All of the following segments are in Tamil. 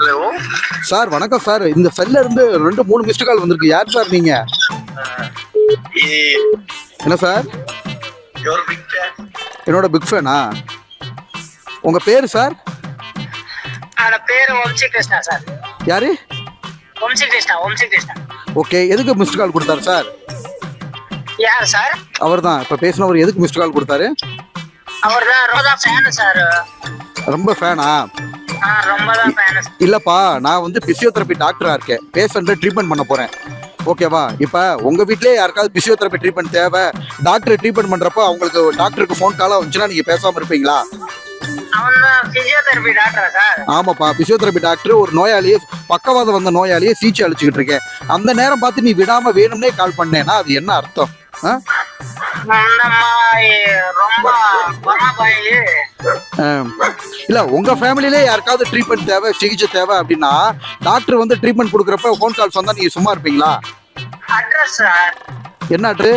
ஹலோ சார் வணக்கம் சார். இந்த செல்ல இருந்து ரெண்டு மூணு மிஸ்டு கால் வந்திருக்கு. யார் சார் நீங்க? என்ன சார்? என்னோட பிக் ஃபேனா உங்க பேரு சார்? பேரு வம்சி கிருஷ்ணா சார். யாரு? வம்சி கிருஷ்ணா வம்சி கிருஷ்ணா. ஓகே எதுக்கு மிஸ்டு கால் கொடுத்தாரு சார்? யார் சார்? அவர் தான் இப்போ பேசினவர் எதுக்கு மிஸ்டு கால் கொடுத்தாரு? அவர் தான் ரோதா ஃபேனு சார். ரொம்ப ஃபேனா இல்லப்பா நான் வந்து பிசியோதெரபி டாக்டரா இருக்கேன். பேஷண்ட்டை ட்ரீட்மெண்ட் பண்ண போறேன். ஓகேவா இப்போ உங்க வீட்லயே யாருக்காவது பிசியோதெரபி ட்ரீட்மெண்ட் தேவை? டாக்டர் ட்ரீட்மெண்ட் பண்றப்போ அவங்களுக்கு டாக்டருக்கு ஃபோன் காலா வந்துச்சுன்னா நீங்க பேசாம இருப்பீங்களா? ஆமாப்பா பிசியோதெரபி டாக்டர் ஒரு நோயாளியை பக்கவாதம் வந்த நோயாளியை சிகிச்சை அளிச்சுக்கிட்டு இருக்கேன். அந்த நேரம் பார்த்து நீ விடாம வேணும்னே கால் பண்ணேன்னா அது என்ன அர்த்தம்? ரொம்ப. இல்ல உங்க ஃபேமிலிலே யாருக்காவது ட்ரீட்மெண்ட் தேவை சிகிச்சை தேவை அப்படின்னா டாக்டர் வந்து ட்ரீட்மெண்ட் கொடுக்குறப்ப ஃபோன் கால்ஸ் வந்தா நீங்க சும்மா இருப்பீங்களா? என்ன அட்ரு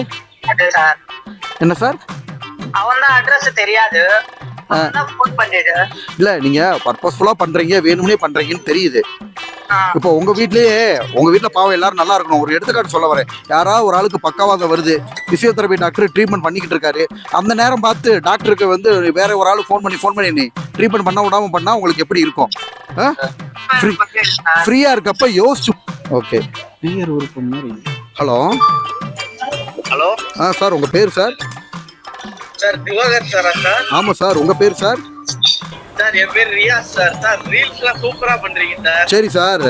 என்ன சார் அவன் தான் அட்ரஸ் தெரியாது. இல்ல நீங்க பர்பஸ்ஃபுல்லா பண்றீங்க வேணும்னே பண்றீங்கன்னு தெரியுது. இப்போ உங்க வீட்லயே உங்க வீட்ல பாவம் எல்லாரும் நல்லா இருக்கணும். ஒரு எடுத்துக்காட்டு சொல்ல வரேன். யாராவது ஒரு ஆளுக்கு பக்கவாதம் வருது. பிசியோதெரபி டாக்டர் ட்ரீட்மெண்ட் பண்ணிக்கிட்டு இருக்காரு. அந்த நேரம் பார்த்து டாக்டருக்கு வந்து வேற ஒரு ஆளு ஃபோன் பண்ணி ஃபோன் பண்ணி நீ ட்ரீட்மெண்ட் பண்ண விடாம பண்ணா உங்களுக்கு எப்படி இருக்கும். ஃப்ரீயா இருக்கப்ப யோசிச்சு ஓகே ஹலோ ஹலோ ஆ சார் உங்க பேர் சார் சார் திவாகர் சாரா சார்? ஆமா சார் உங்க பேர் சார்? சார் என் பேர் ரியாஸ் சார். சார் ரீல்ஸ்லாம் சூப்பரா பண்றீங்க சார். சரி சார்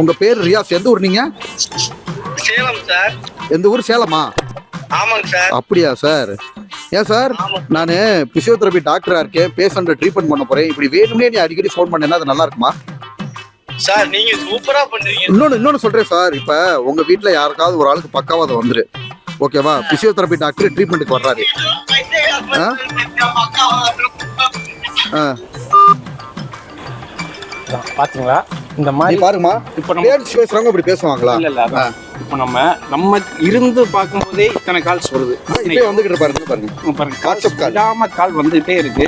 உங்க பேர் ரியாஸ் எந்த ஊர் நீங்க? சேலம் சார். எந்த ஊர்? சேலமா? ஆமாங்க சார். அப்படியா சார். ஏன் சார்? நான் பிசியோதெரபி டாக்டரா இருக்கேன். பேஷண்ட்டை ட்ரீட்மெண்ட் பண்ண போறேன். இப்படி வேணும்னே நீ அடிக்கடி ஃபோன் பண்ணேன்னா அது நல்லா இருக்குமா? சார் நீங்க சூப்பரா பண்றீங்க. இன்னொன்னு இன்னொன்னு சொல்றேன் சார். இப்ப உங்க வீட்ல யாருக்காவது ஒரு ஆளுக்கு பக்கவாதம் வந்துரு. ஓகேவா? பிசியோதெரபி டாக்டர் ட்ரீட்மெண்ட்டுக்கு வர்றாரு. பாத்தீங்களா? இந்த நீ மாதிரி பாருமா இப்ப நம்ம பேச்சு பேசுறவங்க இப்படி பேசுவாங்களா? இல்ல இல்ல. இப்ப நம்ம நம்ம இருந்து பார்க்கும்போதே இத்தனை கால்ஸ் வருது இப்பயே வந்துகிட்டு பாருங்க. பாருங்க பாருங்க. வாட்ஸ்அப் கால் விடாம கால் வந்துகிட்டே இருக்கு.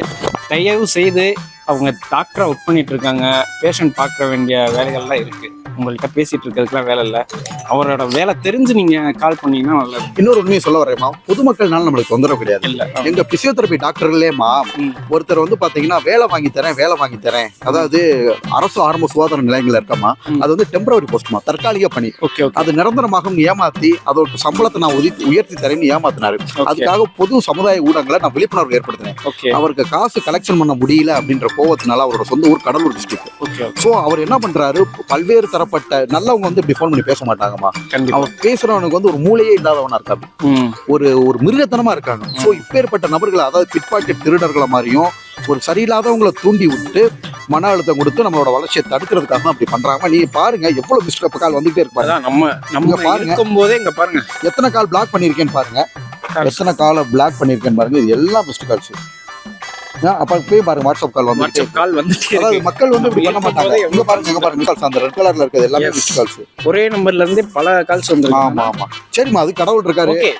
தயவு செய்து அவங்க டாக்டரா ஒர்க் பண்ணிட்டு இருக்காங்க பேஷண்ட் பார்க்க வேண்டிய வேலைகள்லாம் இருக்கு. உங்கள்கிட்ட பேசிட்டு இருக்கிறதுக்குலாம் வேலை இல்லை. அவரோட வேலை தெரிஞ்சு நீங்க கால் பண்ணீங்கன்னா நல்லது இன்னொரு உண்மையை சொல்ல வரேம்மா பொதுமக்கள்னால நம்மளுக்கு தொந்தரவு கிடையாது. இல்ல. எங்க பிசியோதெரபி டாக்டர்லேமா ம். ஒருத்தர் வந்து பாத்தீங்கன்னா வேலை வாங்கி தரேன் வேலை வாங்கி தரேன். அதாவது அரசு ஆரம்ப சுகாதார நிலையங்கள் இருக்கமா. அது வந்து டெம்பரவரி போஸ்ட்மா தற்காலிக பணி. ஓகே அது நிரந்தரமாகவும் ஏமாத்தி அதோட சம்பளத்தை நான் உதி- உயர்த்தி தரேன்னு ஏமாத்தினாரு. அதுக்காக பொது சமுதாய ஊடகங்களை நான் விழிப்புணர்வு ஏற்படுத்தினேன். அவருக்கு காசு கலெக்ஷன் பண்ண முடியல அப்படின்ற கோவத்தினால அவரோட சொந்த ஊர் கடலூர் டிஸ்ட்ரிக்ட் ஸோ அவர் என்ன பண்றாரு? பல்வேறு தரப்பட்ட நல்லவங்க வந்து இப்படி ஃபோன் பண்ணி பேச மாட்டாங்கம்மா. அவர் பேசுறவனுக்கு வந்து ஒரு மூளையே இல்லாதவனா இருக்காரு. ம். ஒரு ஒரு மிருகத்தனமா இருக்காங்க. ஸோ இப்பேற்பட்ட நபர்களை அதாவது பிட்பாக்கெட் திருடர்களை மாதிரியும் ஒரு சரியில்லாதவங்களை தூண்டி விட்டு மன அழுத்தம் கொடுத்து நம்மளோட வளர்ச்சியை தடுக்கிறதுக்காக தான் அப்படி பண்றாங்க. நீங்க பாருங்க எவ்வளவு மிஸ்டப் கால் வந்துகிட்டே இருப்பாரு நம்ம நம்ம பாருங்க. போதே இங்க பாருங்க. எத்தனை கால் பிளாக் பண்ணிருக்கேன்னு பாருங்க. எத்தனை காலை பிளாக் பண்ணிருக்கேன்னு பாருங்க. இது எல்லாம் மிஸ்டு கால்ஸ் அப்ப போய் பாருங்க வாட்ஸ்அப் கால் வந்து வாட்ஸ்அப் கால் வந்துட்டே அதாவது மக்கள் வந்து இப்படி பண்ண மாட்டாங்க. இங்க பாருங்க இங்க பாருங்க கால்ஸ் அந்த ரெட் கலர்ல இருக்கிறது எல்லாமே கால்ஸ் ஒரே நம்பர்ல இருந்து பல கால்ஸ் ஆமா வந்துருக்கு ஆமா. சரிம்மா அது கடவுள் இருக்காரு. ஓகே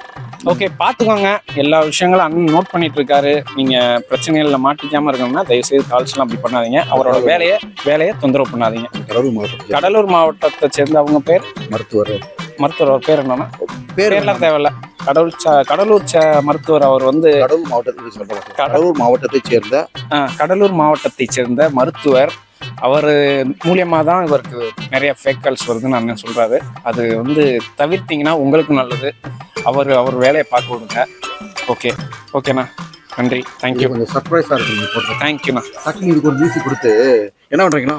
ஓகே பாத்துக்கோங்க. எல்லா விஷயங்களும் அண்ணன் நோட் பண்ணிட்டு இருக்காரு. நீங்க பிரச்சனைகள்ல மாட்டிக்காம இருக்கணும்னா தயவு செய்து கால்ஸ் எல்லாம் அப்படி பண்ணாதீங்க. அவரோட வேலையை வேலையை தொந்தரவு பண்ணாதீங்க. கடவுள் மாவட்டம் கடலூர் மாவட்டத்தை சேர்ந்த அவங்க பேர்? மருத்துவர். மருத்துவர் பேர் என்னன்னா? பேர் பேர்லாம் தேவையில்ல. கடவுள் ச- கடலூர் ச- மருத்துவர் அவர் வந்து கடலூர் மாவட்டத்தை சொல்றேன் கடலூர் மாவட்டத்தை சேர்ந்த கடலூர் மாவட்டத்தை சேர்ந்த மருத்துவர். அவர் மூலியமா தான் இவருக்கு நிறைய ஃபேக் கால்ஸ் வருதுன்னு அண்ணன் சொல்றாரு. அது வந்து தவிர்த்தீங்கன்னா உங்களுக்கு நல்லது. அவர் அவர் வேலையை பார்க்க விடுங்க ஓகே ஓகேண்ணா நன்றி. தேங்க்யூ கொஞ்சம் சர்ப்ரைஸா இருக்கு நீங்க போடுறது தேங்க்யூண்ணா டக்குனு இதுக்கு ஒரு மியூசிக் கொடுத்து என்ன பண்றீங்கன்னா